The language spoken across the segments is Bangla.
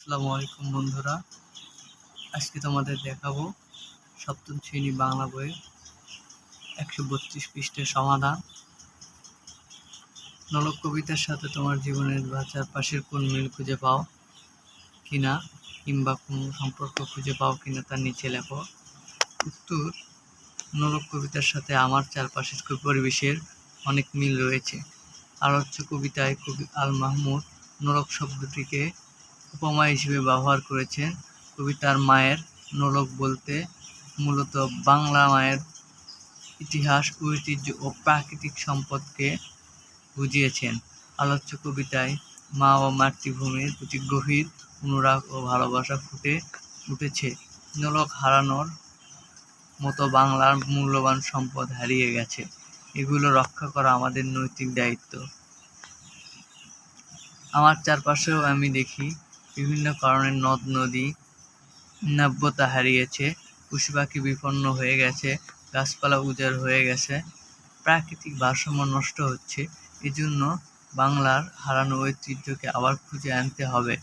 আসসালামু আলাইকুম বন্ধুরা। আজকে তোমাদের দেখাবো সপ্তম শ্রেণি বাংলা বইয়ের একশো বত্রিশ পৃষ্ঠের সমাধান। নলক কবিতার সাথে তোমার জীবনের বা চারপাশের কোন মিল খুঁজে পাও কিনা কিংবা কোন সম্পর্ক খুঁজে পাও কিনা তার নিচে লেখো। উত্তর, নলক কবিতার সাথে আমার চারপাশের পরিবেশের অনেক মিল রয়েছে। আর হচ্ছে কবিতায় কবি আল মাহমুদ নরক শব্দটিকে উপমা হিসেবে ব্যবহার করেছেন কবি তার মায়ের নোলক বলতে, মূলত বাংলা মায়ের ইতিহাস, ঐতিহ্য ও প্রাকৃতিক সম্পদকে বুঝিয়েছেন। আলোচ্য কবিতায় মা ও মাতৃভূমির প্রতি গভীর অনুরাগ ও ভালোবাসা ফুটে উঠেছে। নোলক হারানোর মতো বাংলার মূল্যবান সম্পদ হারিয়ে গেছে। এগুলো রক্ষা করা আমাদের নৈতিক দায়িত্ব। আমার চারপাশেও আমি দেখি বিভিন্ন কারণে নদ, নদী নাব্যতা হারিয়েছে পশু পাখি বিপন্ন হয়ে গেছে, গাছপালা উজাড় হয়ে গেছে, প্রাকৃতিক ভারসাম্য নষ্ট হচ্ছে। এজন্য বাংলার হারানো ঐতিহ্যকে আবার খুঁজে আনতে হবে।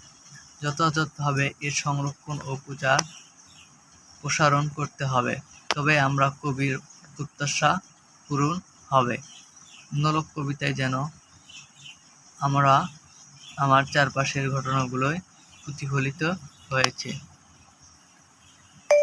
যথাযথভাবে এর সংরক্ষণ ও পূজার প্রসারণ করতে হবে। তবে আমরা কবির প্রত্যাশা পূরণ হবে। নলক কবিতায় যেন আমরা আমার চারপাশের ঘটনাগুলোয় প্রতিফলিত হয়েছে।